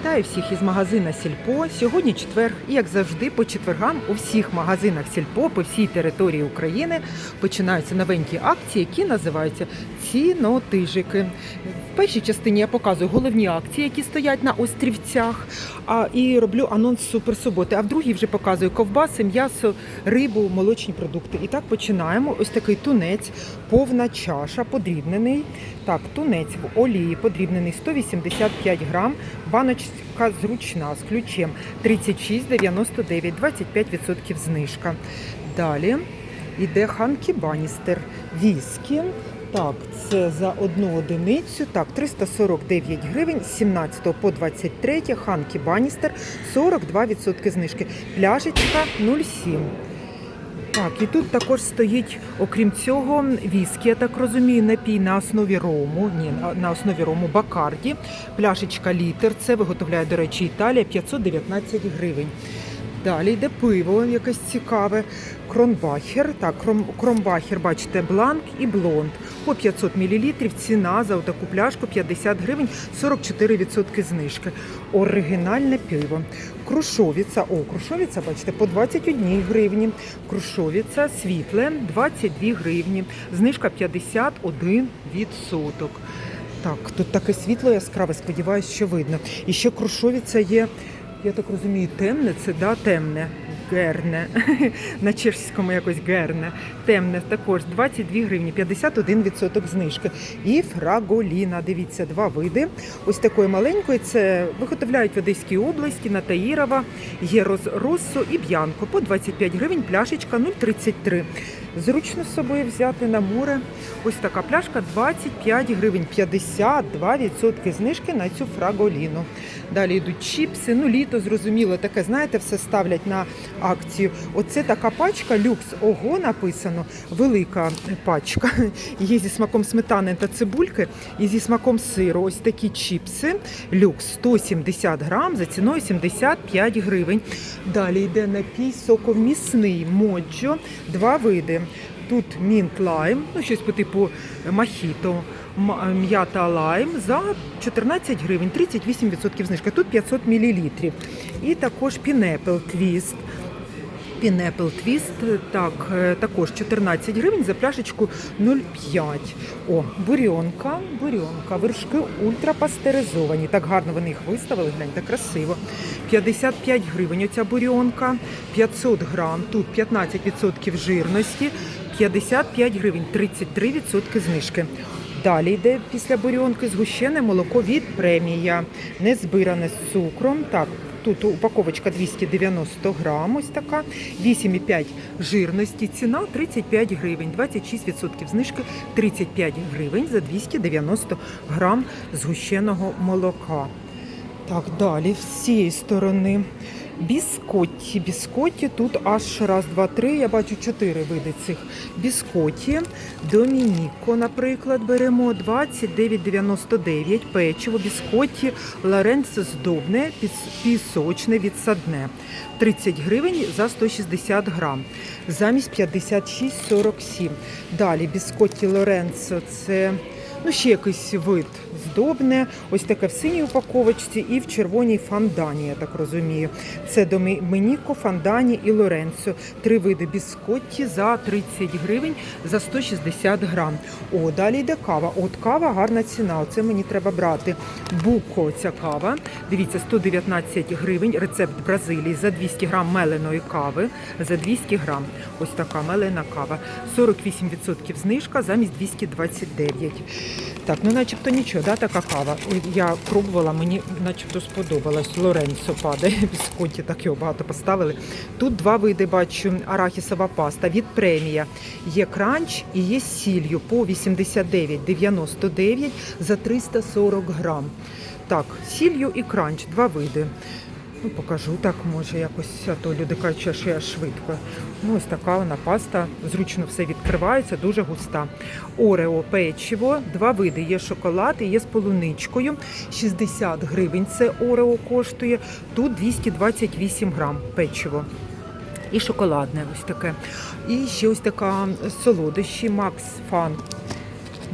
Вітаю всіх із магазина Сільпо. Сьогодні четвер, і як завжди, по четвергам у всіх магазинах Сільпо по всій території України починаються новенькі акції, які називаються цінотижики. Першій частині я показую головні акції, які стоять на острівцях, а і роблю анонс суперсуботи. А в другій вже показую ковбаси, м'ясо, рибу, молочні продукти. І так починаємо. Ось такий тунець, повна чаша, подрібнений. Так, тунець в олії подрібнений 185 грам, баночка зручна з ключем 36,99, 25% знижка. Далі йде Ханкі Баністер, віскі. Так, це за одну одиницю. Так, 349 гривень з 17 по 23 Ханкі Баністер, 42% знижки. Пляшечка 0,7. Так, і тут також стоїть, окрім цього, віскі, я так розумію, напій на основі рому. Ні, на- основі рому Бакарді. Пляшечка літр. Це виготовляє, до речі, Італія 519 гривень. Далі йде пиво, якесь цікаве. Кронбахер. Так, кромбахер, бачите, бланк і блонд. По 500 мл. Ціна за таку пляшку 50 гривень, 44% знижки. Оригінальне пиво. Крушовіця. О, крушовіця, бачите, по 21 гривні. Крушовіця світле 22 гривні. Знижка 51%. Так, тут таке світло яскраве, сподіваюся, що видно. І ще крушовіця є, я так розумію, темне, це да, темне. Герне, на чешському якось герне. Темне також 22 гривні, 51% знижки. І фраголіна, дивіться, два види. Ось такої маленької, це виготовляють в Одеській області, на Таїрова, роз, Россо і Б'янко. По 25 гривень, пляшечка 0,33. Зручно з собою взяти на море. Ось така пляшка 25 гривень, 52% знижки на цю фраголіну. Далі йдуть чіпси, ну літо зрозуміло, таке, знаєте, все ставлять на акцію. Оце така пачка люкс ого написано. Велика пачка. Є зі смаком сметани та цибульки, і зі смаком сиру. Ось такі чіпси. Люкс 170 грам за ціною 75 гривень. Далі йде напій соковмісний моджо. Два види. Тут мінт лайм, ну щось по типу махіто, м'ята лайм за 14 гривень, 38% знижка. Тут 500 мл. І також пінепл твіст. Пінепл твіст, так, е, також 14 гривень за пляшечку 0,5. О, бурьонка, бурьонка, вершки ультрапастеризовані. Так гарно вони їх виставили, гляньте, красиво. 55 гривень оця бурьонка, 500 грам, тут 15% жирності, 55 гривень, 33% знижки. Далі йде після бурьонки згущене молоко від премія, не збиране з цукром. Так, тут упаковочка 290 грам, ось така, 8,5 жирності, ціна 35 гривень, 26% знижки, 35 гривень за 290 грам згущеного молока. Так, далі з цієї сторони. Біскотті. Біскотті тут аж раз, два, три. Я бачу чотири види цих біскотті. Домініко, наприклад, беремо 29,99. Печиво, біскотті, Лоренцо здобне, пісочне, відсадне. 30 гривень за 160 грам. Замість 56,47. Далі біскотті Лоренцо це ну, ще якийсь вид здобне. Ось таке в синій упаковочці і в червоній фандані, я так розумію. Це Доменіко, Фандані і Лоренцо. Три види біскотті за 30 гривень за 160 грам. О, далі йде кава. От кава гарна ціна. Оце мені треба брати. Буко ця кава. Дивіться, 119 гривень. Рецепт Бразилії за 200 грам меленої кави. За 200 грам. Ось така мелена кава. 48% знижка замість 229. Так, ну начебто нічого, да, така кава. Я пробувала, мені начебто сподобалось. Лоренцо падає, біскотті, так його багато поставили. Тут два види бачу, арахісова паста від премія. Є кранч і є з сіллю по 89,99 за 340 грам. Так, сіллю і кранч, два види. Ну, покажу так, може якось, а то люди кажуть, що я швидко. Ну, ось така вона паста, зручно все відкривається, дуже густа. Орео печиво, два види. Є шоколад і є з полуничкою. 60 гривень це Орео коштує. Тут 228 грам печиво. І шоколадне ось таке. І ще ось така солодощі Макс Фан.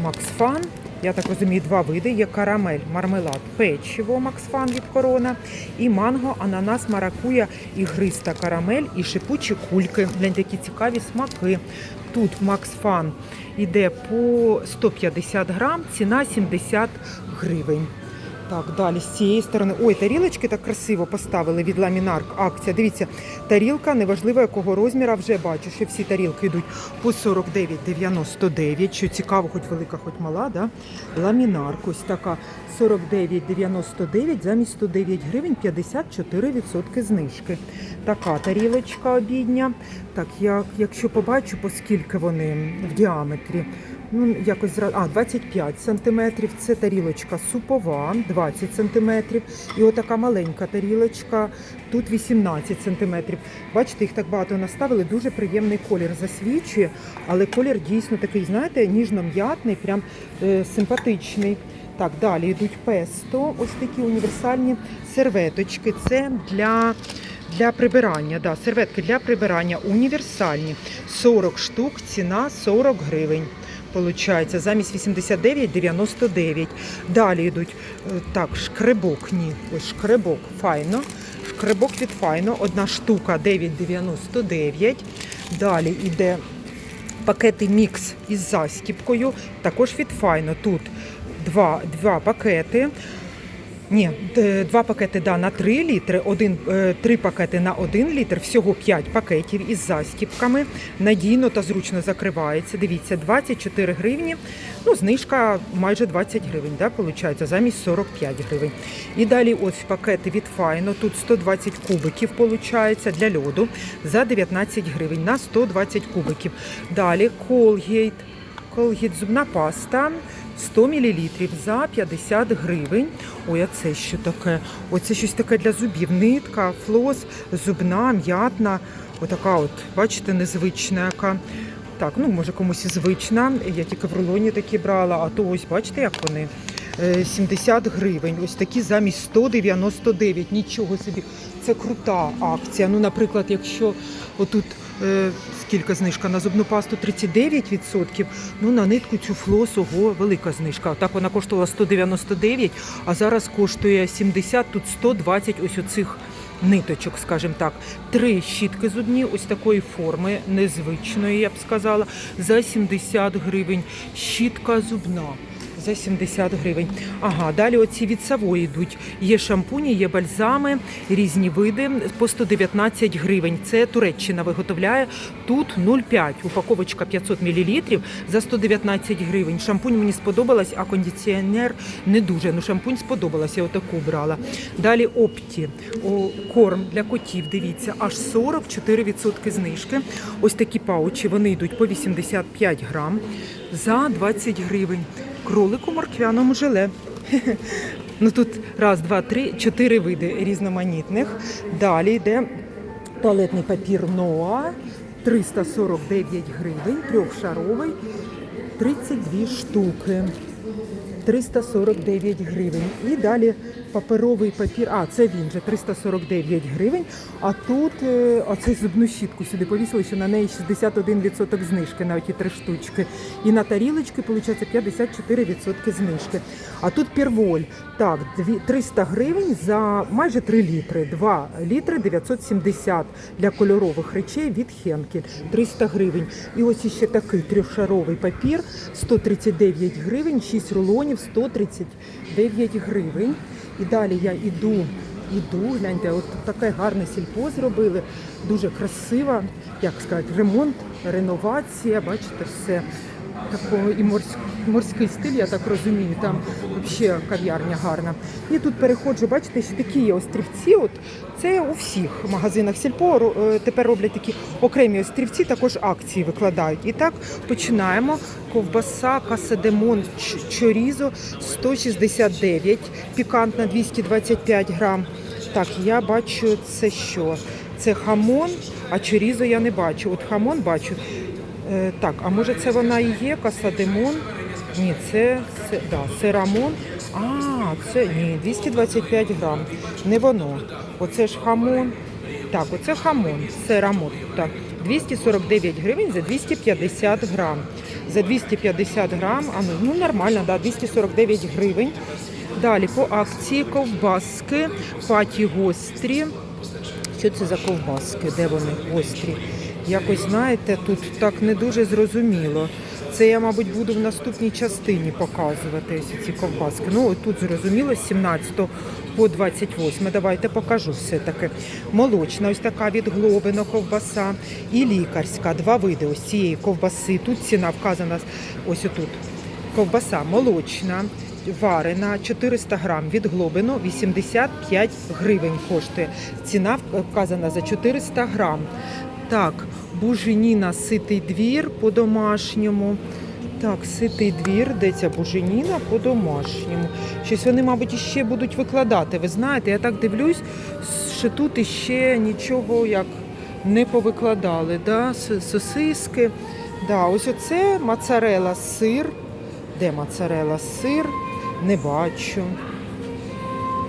Макс Фан. Я так розумію, два види. Є карамель, мармелад, печиво Максфан від корона, і манго, ананас, маракуя, і гриста карамель, і шипучі кульки. Гляньте, які цікаві смаки. Тут Максфан іде по 150 грам, ціна 70 гривень. Так, далі з цієї сторони. Ой, тарілочки так красиво поставили від ламінарк. Акція. Дивіться, тарілка, неважливо якого розміра, вже бачу, що всі тарілки йдуть по 49,99. Що цікаво, хоч велика, хоч мала, да? Ламінарк, ось така 49,99 замість 109 гривень 54% знижки. Така тарілочка обідня. Так, як, якщо побачу, по скільки вони в діаметрі. Ну, якось зра... а, 25 сантиметрів. Це тарілочка супова, 20 сантиметрів. І отака маленька тарілочка, тут 18 сантиметрів. Бачите, їх так багато наставили. Дуже приємний колір засвічує, але колір дійсно такий, знаєте, ніжно-м'ятний, прям е, симпатичний. Так, далі йдуть песто, ось такі універсальні серветочки. Це для. Для прибирання, да, серветки для прибирання універсальні. 40 штук, ціна 40 гривень. Получається, замість 89,99. Далі йдуть е, так, шкребок, ні, ось шкребок, файно. Шкребок від файно, одна штука 9,99. Далі йде пакети мікс із застіпкою, також від файно. Тут два, два пакети. Ні, два пакети да, на 3 літри, один, е, три пакети на 1 літр, всього 5 пакетів із застіпками. Надійно та зручно закривається. Дивіться, 24 гривні. Ну, знижка майже 20 гривень, да, виходить, замість 45 гривень. І далі ось пакети від Файно. Тут 120 кубиків виходить, для льоду за 19 гривень на 120 кубиків. Далі Colgate. Colgate зубна паста 100 мл за 50 гривень. Ой, а це що таке? Оце щось таке для зубів. Нитка, флос, зубна, м'ятна. Отака от, бачите, незвична яка. Так, ну може комусь і звична. Я тільки в рулоні такі брала, а то ось бачите, як вони. Е, 70 гривень. Ось такі замість 199. Нічого собі. Це крута акція. Ну, наприклад, якщо отут е, скільки знижка на зубну пасту 39%, ну на нитку цю флос, ого, велика знижка. Так вона коштувала 199, а зараз коштує 70, тут 120 ось оцих ниточок, скажімо так. Три щітки зубні, ось такої форми, незвичної, я б сказала, за 70 гривень. Щітка зубна за 70 гривень. Ага, далі оці від Савої йдуть. Є шампуні, є бальзами, різні види по 119 гривень. Це Туреччина виготовляє. Тут 0,5, упаковочка 500 мл за 119 гривень. Шампунь мені сподобалась, а кондиціонер не дуже. Ну шампунь сподобалась, я отаку брала. Далі опті, О, корм для котів. Дивіться, аж 44% знижки. Ось такі паучі, вони йдуть по 85 грам за 20 гривень. Кролик у морквяному желе. Ну тут раз, два, три, чотири види різноманітних. Далі йде туалетний папір Ноа 349 гривень, трьохшаровий, 32 штуки. 349 гривень. І далі паперовий папір. А, це він же 349 гривень. А тут е, оцей зубну щітку сюди повісили, що на неї 61% знижки на оті три штучки. І на тарілочки, виходить, 54% знижки. А тут перволь. Так, 300 гривень за майже 3 літри. 2 літри 970 для кольорових речей від Хенкель. 300 гривень. І ось іще такий трьохшаровий папір 139 гривень, 6 рулонів 139 гривень. І далі я йду, іду, гляньте, от таке гарне сільпо зробили, дуже красива, як сказати, ремонт, реновація, бачите, все. Такого і морськ, морський стиль, я так розумію, там взагалі кав'ярня гарна. І тут переходжу, бачите, що такі є острівці. От це у всіх магазинах сільпо е, тепер роблять такі окремі острівці, також акції викладають. І так починаємо. Ковбаса, касадемон, чорізо 169, пікантна 225 грам. Так, я бачу це що? Це хамон, а чорізо я не бачу. От хамон бачу. Е, так, а може це вона і є касадемон? Ні, це, це да, це. А, це ні, 225 грам. Не воно. Оце ж хамон. Так, оце хамон, це. Так, 249 гривень за 250 грам. За 250 грам, а ну, ну нормально, да, 249 гривень. Далі по акції ковбаски, паті гострі. Що це за ковбаски? Де вони гострі? Якось, знаєте, тут так не дуже зрозуміло. Це я, мабуть, буду в наступній частині показувати ось ці ковбаски. Ну, тут зрозуміло, з 17 по 28. Давайте покажу все-таки. Молочна, ось така від Глобино ковбаса і лікарська. Два види ось цієї ковбаси. Тут ціна вказана ось отут. Ковбаса молочна, варена 400 грам від Глобино 85 гривень коштує. Ціна вказана за 400 грам. Так, буженіна ситий двір по-домашньому. Так, ситий двір, де ця буженіна по-домашньому. Щось вони, мабуть, іще будуть викладати. Ви знаєте, я так дивлюсь, що тут іще нічого як не повикладали. Да? Сосиски. Да, ось оце моцарела сир. Де моцарела сир? Не бачу.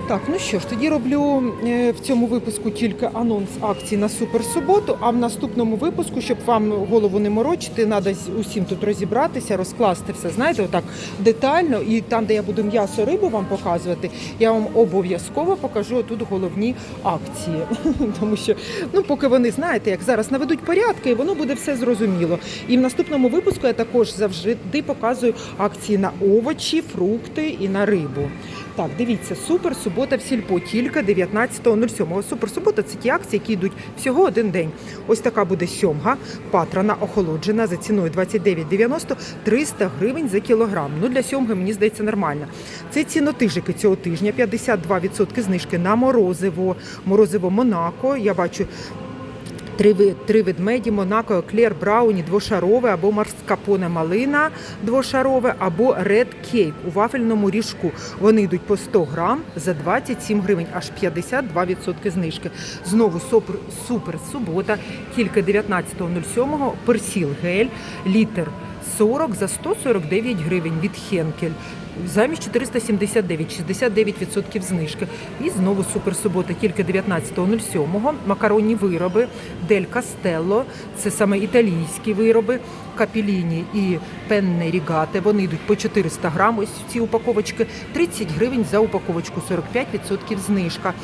Так, ну що ж, тоді роблю е, в цьому випуску тільки анонс акцій на суперсуботу, а в наступному випуску, щоб вам голову не морочити, треба усім тут розібратися, розкласти все, знаєте, отак детально. І там, де я буду м'ясо рибу вам показувати, я вам обов'язково покажу тут головні акції. Тому що, ну, поки вони знаєте, як зараз наведуть порядки, і воно буде все зрозуміло. І в наступному випуску я також завжди показую акції на овочі, фрукти і на рибу. Так, дивіться, супер субота в сільпо, тільки 19.07. Суперсубота це ті акції, які йдуть всього один день. Ось така буде сьомга, патрана охолоджена за ціною 29,90 300 гривень за кілограм. Ну для сьомги мені здається нормально. Це цінотижики цього тижня, 52% знижки на морозиво, морозиво Монако. Я бачу Три, три ведмеді, Монако, Еклер, Брауні, двошарове або марскапоне малина двошарове, або Ред Кейк у вафельному ріжку. Вони йдуть по 100 грам за 27 гривень, аж 52% знижки. Знову супер, супер субота, тільки 19.07, персіл гель, літр 40 за 149 гривень від Хенкель. Замість 479, 69% знижки. І знову суперсубота, тільки 19.07. Макаронні вироби, Дель Кастелло, це саме італійські вироби, капіліні і пенне рігате. Вони йдуть по 400 грам, ось ці упаковочки, 30 гривень за упаковочку, 45% знижка.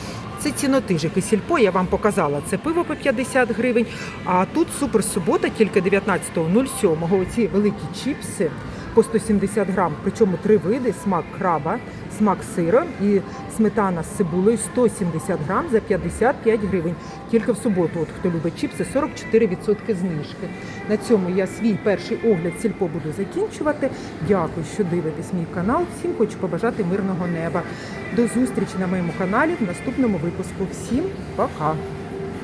Це цінотижики сільпо, я вам показала. Це пиво по 50 гривень. А тут суперсубота, тільки 19.07. Оці великі чіпси по 170 грам, причому три види: смак краба, смак сира і сметана з цибулею 170 грам за 55 гривень. Тільки в суботу, от хто любить чіпси, 44% знижки. На цьому я свій перший огляд сільпо буду закінчувати. Дякую, що дивитесь мій канал. Всім хочу побажати мирного неба. До зустрічі на моєму каналі в наступному випуску. Всім пока!